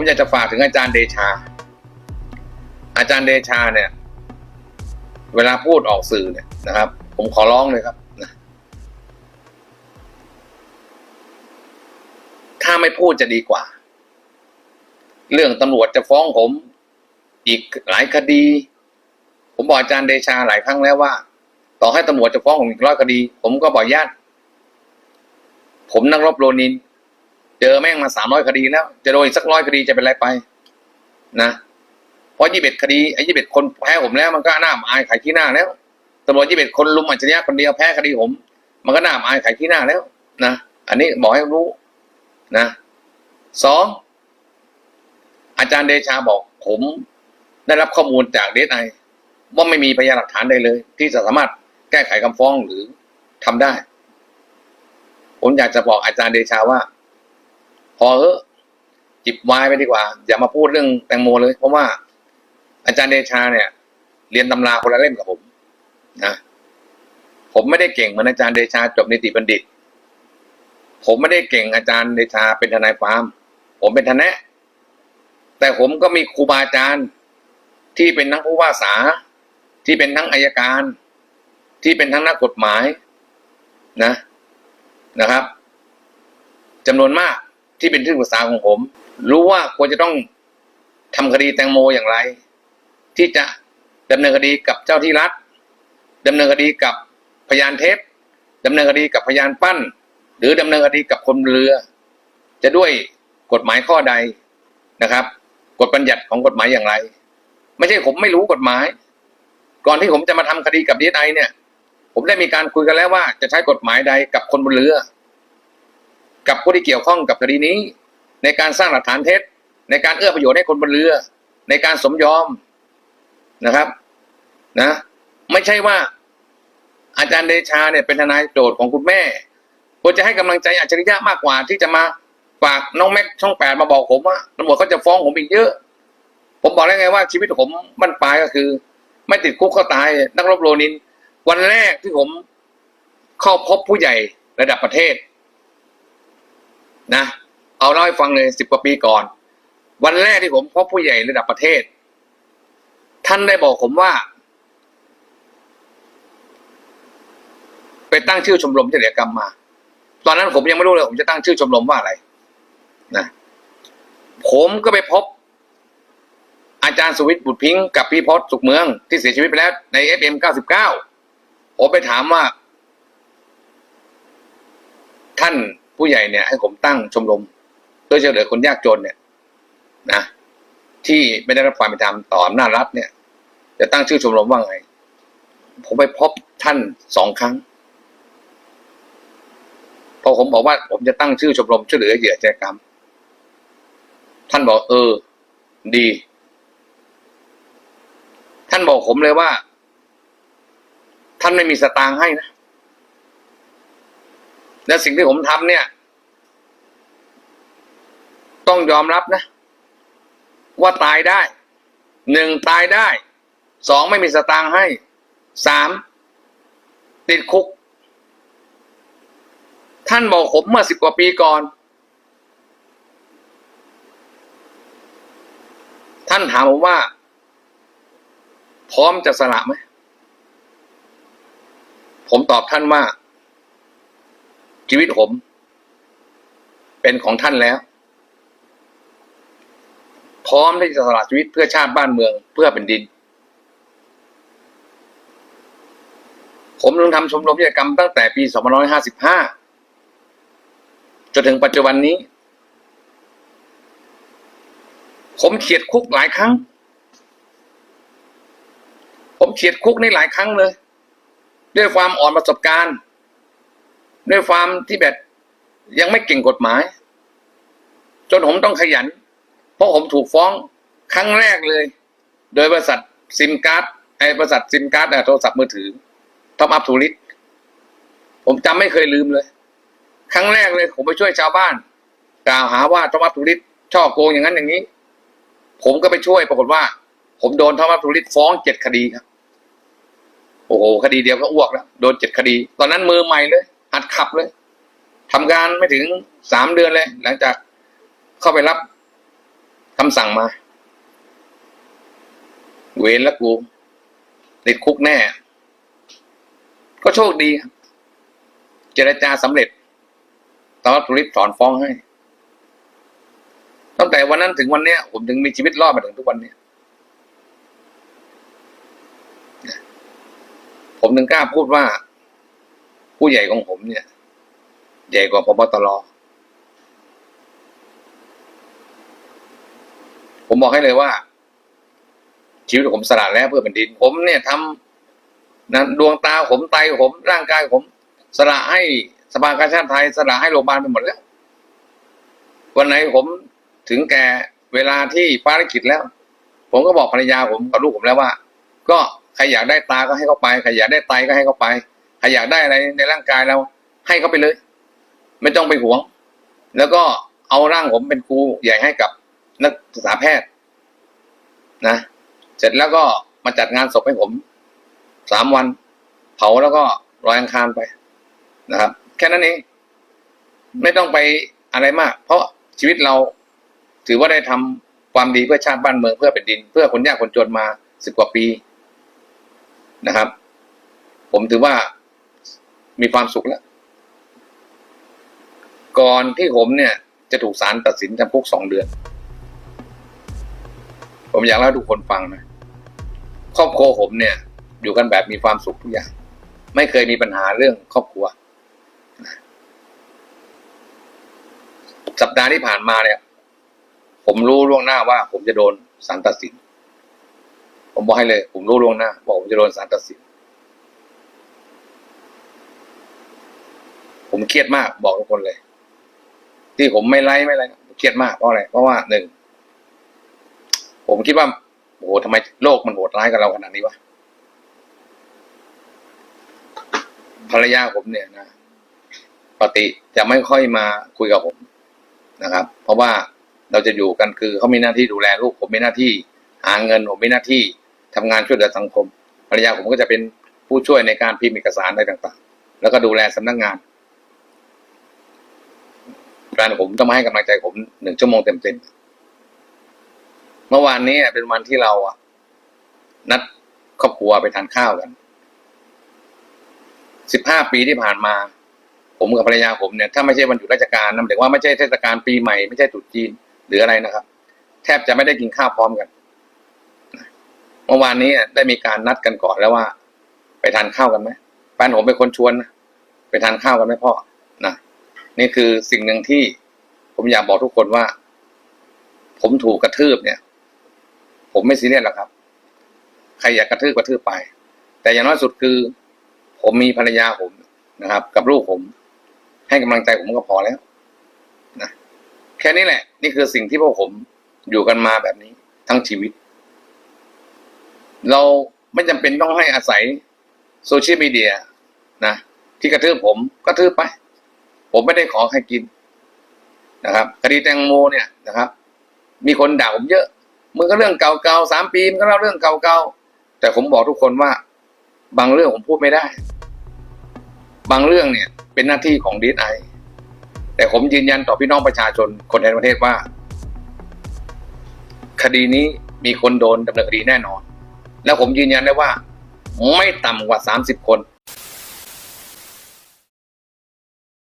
ผมอยากจะฝากถึงอาจารย์เดชา อาจารย์เดชาเนี่ย เวลาพูดออกสื่อเนี่ยนะครับ ผมขอร้องเลยครับนะถ้าไม่พูดจะดีกว่า เรื่องตำรวจจะฟ้องผม อีกหลายคดี ผมบอกอาจารย์เดชาหลายครั้งแล้วว่า ต่อให้ตำรวจจะฟ้องผมอีกร้อยคดี ผมก็บอกญาติผมนักรบโลนิน เจอแม่งมาสามร้อยคดีแล้ว จะโดนอีกสักร้อยคดีจะเป็นไรไป นะเพราะยี่สิบคดีไอ้ยี่สิบคนแพ้ผมแล้วมันก็หน้าอายขายที่หน้าแล้วตำรวจยี่สิบคนลุมอัจฉริยะคนเดียวแพ้คดีผม มันก็หน้าอายขายที่หน้าแล้วนะอันนี้บอกให้รู้นะสองอาจารย์เดชาบอกผมได้รับข้อมูลจากเดสไอว่าไม่มีพยานหลักฐานใดเลย ที่จะสามารถแก้ไขคำฟ้องหรือทำได้ ผมอยากจะบอกอาจารย์เดชาว่า พอเออจิบไวายไปดีกว่า อย่ามาพูดเรื่องแตงโมเลย เพราะว่า อาจารย์เดชาเนี่ย เรียนตำราคนละเล่มกับผมนะผมไม่ได้เก่งเหมือนอาจารย์เดชาจบนิติบัณฑิต ผมไม่ได้เก่งอาจารย์เดชาเป็นทนายความผมเป็นทนายแต่ผมก็มีครูบาอาจารย์ที่เป็นทั้งผู้ว่าษาที่เป็นทั้งอายการ ที่เป็นทั้งนักกฎหมายนะนะครับจำนวนมาก ที่เป็นที่ปรึกษาของผม รู้ว่าควรจะต้องทำคดีแตงโมอย่างไร ที่จะดำเนินคดีกับเจ้าที่รัฐดำเนินคดีกับพยานเท็จดำเนินคดีกับพยานปั้น หรือดำเนินคดีกับคนเรือ จะด้วยกฎหมายข้อใดนะครับ กฎบัญญัติของกฎหมายอย่างไร ไม่ใช่ผมไม่รู้กฎหมาย ก่อนที่ผมจะมาทำคดีกับดีไอเนี่ย ผมได้มีการคุยกันแล้วว่าจะใช้กฎหมายใดกับคนบนเรือ กับผู้ที่เกี่ยวข้องกับคดีนี้ ในการสร้างหลักฐานเท็จ ในการเอื้อประโยชน์ให้คนบนเรือ ในการสมยอมนะครับ นะ ไม่ใช่ว่า อาจารย์เดชาเนี่ยเป็นทนายโจทย์ของคุณแม่ควรจะให้กำลังใจอัจฉริยะมากกว่าที่จะมาฝากน้องแม็กช่องแปดมาบอกผมว่าตำรวจเขาจะฟ้องผมอีกเยอะ ผมบอกแล้วไงว่าชีวิตผมมันปลายก็คือ ไม่ติดคุกก็ตาย นักรบโลนิน วันแรกที่ผมเข้าพบผู้ใหญ่ระดับประเทศ นะเอาเล่าให้ฟังเลยสิบกว่าปีก่อน วันแรกที่ผมพบผู้ใหญ่ระดับประเทศ ท่านได้บอกผมว่า ไปตั้งชื่อชมรมจริยกรรมมา ตอนนั้นผมยังไม่รู้เลย ผมจะตั้งชื่อชมรมว่าอะไรนะผมก็ไปพบ อาจารย์สุวิทย์บุตรพิงค์กับพี่พศสุขเมืองที่เสียชีวิตไปแล้วในเอฟเอ็มเก้าสิบเก้าผมไปถามว่า ท่าน ผู้ใหญ่เนี่ยให้ผมตั้งชมรมเพื่อช่วยเหลือคนยากจนเนี่ยนะที่ไม่ได้รับความเป็นธรรมต่ออำนาจรัฐเนี่ย จะตั้งชื่อชมรมว่าไง ผมไปพบท่านสองครั้งพอผมบอกว่าผมจะตั้งชื่อชมรมช่วยเหลือเหยื่ออาชญากรรม ท่านบอกเออ ดี ท่านบอกผมเลยว่า ท่านไม่มีสตางค์ให้นะ และสิ่งที่ผมทำเนี่ย ต้องยอมรับนะ ว่าตายได้หนึ่งตายได้สองไม่มีสตางค์ให้สามติดคุก ท่านบอกผมเมื่อสิบกว่าปีก่อน ท่านถามผมว่า พร้อมจะสละไหม ผมตอบท่านว่า ชีวิตผม เป็นของท่านแล้ว พร้อมที่จะสละชีวิตเพื่อชาติบ้านเมืองเพื่อเป็นดิน ผมลงทำชมรมกิจกรรมตั้งแต่ปี2555 จนถึงปัจจุบันนี้ ผมเฉียดคุกหลายครั้ง ผมเฉียดคุกในหลายครั้งเลย ด้วยความอ่อนประสบการณ์ ด้วยความที่แบบยังไม่เก่งกฎหมาย จนผมต้องขยัน เพราะผมถูกฟ้องครั้งแรกเลย โดยบริษัทซิมการ์ดไอ้บริษัทซิมการ์ดโทรศัพท์มือถือทอมอัพทูริสผมจำไม่เคยลืมเลย ครั้งแรกเลย ผมไปช่วยชาวบ้าน กล่าวหาว่าทอมอัพทูริสช่อโกงอย่างนั้นอย่างนี้ ผมก็ไปช่วยปรากฏว่า ผมโดนทอมอัพทูริสฟ้องเจ็ดคดีครับโอ้โหคดีเดียวก็อ้วกแล้วโดนเจ็ดคดี ตอนนั้นมือใหม่เลย ขับเลยทำงานไม่ถึงสามเดือนเลย หลังจากเข้าไปรับคำสั่งมา เวรแล้วกูติดคุกแน่ ก็โชคดีเจรจาสำเร็จตอนทุริศถอนฟ้องให้ ตั้งแต่วันนั้นถึงวันเนี้ย ผมถึงมีชีวิตรอดมาถึงทุกวันเนี้ยผมถึงกล้าพูดว่า ผู้ใหญ่ของผมเนี่ย ใหญ่กว่าพบตรผมบอกให้เลยว่า ชีวิตผมสละแล้วเพื่อแผ่นดิน ผมเนี่ยทำนะดวงตาผมไตผมร่างกายผม สละให้สภากาชาติไทย สละให้โรงพยาบาลไปหมดแล้ว วันไหนผมถึงแก่เวลาที่ภารกิจแล้ว ผมก็บอกภรรยาผมกับลูกผมแล้วว่า ก็ใครอยากได้ตาก็ให้เขาไปใครอยากได้ไตก็ให้เขาไป ใครอยากได้อะไรในร่างกายเรา ให้เขาไปเลย ไม่ต้องไปหวง แล้วก็เอาร่างผมเป็นครูใหญ่ให้กับนักศึกษาแพทย์ นะ เสร็จแล้วก็มาจัดงานศพให้ผมสามวัน เผาแล้วก็ลอยอังคารไปนะครับ แค่นั้นเอง ไม่ต้องไปอะไรมาก เพราะชีวิตเราถือว่าได้ทำความดีเพื่อชาติบ้านเมืองเพื่อแผ่นดิน เพื่อคนยากคนจนมาสิบกว่าปีนะครับ ผมถือว่า มีความสุขแล้ว ก่อนที่ผมเนี่ย จะถูกศาลตัดสินจำคุกสองเดือน ผมอยากเล่าทุกคนฟังนะครอบครัวผมเนี่ย อยู่กันแบบมีความสุขทุกอย่าง ไม่เคยมีปัญหาเรื่องครอบครัว สัปดาห์ที่ผ่านมาเนี่ย ผมรู้ล่วงหน้าว่า ผมจะโดนศาลตัดสิน ผมบอกให้เลย ผมรู้ล่วงหน้าว่าผมจะโดนศาลตัดสิน ผมเครียดมากบอกทุกคนเลย ที่ผมไม่ไล่ไม่อะไรเครียดมากเพราะอะไรเพราะว่าหนึ่งผมคิดว่าโอ้โหทำไมโลกมันโหดร้ายกับเราขนาดนี้วะภรรยาผมเนี่ยนะปกติจะไม่ค่อยมาคุยกับผมนะครับ เพราะว่าเราจะอยู่กันคือเขามีหน้าที่ดูแลลูกผมมีหน้าที่หาเงินผมมีหน้าที่ทำงานช่วยเหลือสังคม ภรรยาผมก็จะเป็นผู้ช่วยในการพิมพ์เอกสารอะไรต่าง ๆ แล้วก็ดูแลสำนักงาน การผมต้องมาให้กำลังใจผมหนึ่งชั่วโมงเต็มๆเมื่อวานนี้เป็นวันที่เราอะนัดครอบครัวไปทานข้าวกันสิบห้าปีที่ผ่านมา ผมกับภรรยาผมเนี่ยถ้าไม่ใช่วันหยุดราชการนั่นหมายถึงว่าไม่ใช่เทศกาลปีใหม่ไม่ใช่ตรุษจีนหรืออะไรนะครับ แทบจะไม่ได้กินข้าวพร้อมกันเมื่อวานนี้ได้มีการนัดกันก่อนแล้วว่า ไปทานข้าวกันไหมแฟนผมเป็นคนชวนนะไปทานข้าวกันไหมพ่อนะ นี่คือสิ่งหนึ่งที่ผมอยากบอกทุกคนว่า ผมถูกกระทืบเนี่ย ผมไม่ซีเรียสหรอกครับ ใครอยากกระทืบกระทืบไป แต่อย่างน้อยสุดคือ ผมมีภรรยาผมนะครับ กับลูกผม ให้กำลังใจผมก็พอแล้วนะแค่นี้แหละ นี่คือสิ่งที่พวกผมอยู่กันมาแบบนี้ทั้งชีวิต เราไม่จำเป็นต้องให้อาศัยโซเชียลมีเดียนะที่กระทืบผมกระทืบไป ผมไม่ได้ขอใครกินนะครับคดีแตงโมเนี่ยนะครับ มีคนด่าผมเยอะมึงก็เรื่องเก่าๆสามปีมันก็เล่าเรื่องเก่าๆแต่ผมบอกทุกคนว่า บางเรื่องผมพูดไม่ได้ บางเรื่องเนี่ย เป็นหน้าที่ของดีไอแต่ผมยืนยันต่อพี่น้องประชาชนคนในประเทศว่า คดีนี้มีคนโดนดำเนินคดีแน่นอน แล้วผมยืนยันได้ว่า ไม่ต่ำกว่าสามสิบคน